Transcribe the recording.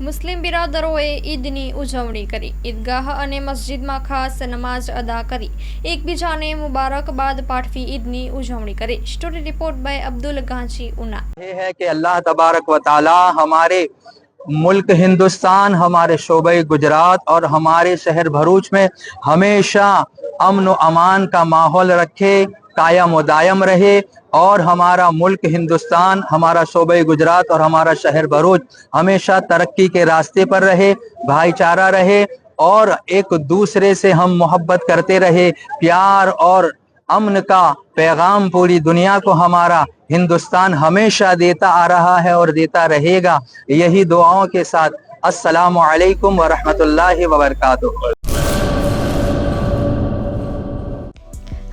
મુસ્લિમ બિરાદરોએ ઈદની ઉજવણી કરી ઈદગાહ અને મસ્જિદમાં ખાસ નમાઝ અદા કરી એકબીજાને મુબારકબાદ પાઠવી ઈદની ઉજવણી કરી story report by Abdul Ganchi Una ये है कि अल्लाह तबारक व ताला हमारे मुल्क हिंदुस्तान हमारे शोबे गुजरात और हमारे शहर भरूच में हमेशा अमन व अमान का माहौल रखे कायम व रहे और हमारा मुल्क हिंदुस्तान, हमारा शोबे गुजरात और हमारा शहर भरूच हमेशा तरक्की के रास्ते पर रहे, भाईचारा रहे और एक दूसरे से हम मोहब्बत करते रहे। प्यार और अमन का पैगाम पूरी दुनिया को हमारा हिंदुस्तान हमेशा देता आ रहा है और देता रहेगा। यही दुआओं के साथ अस्सलाम वालेकुम व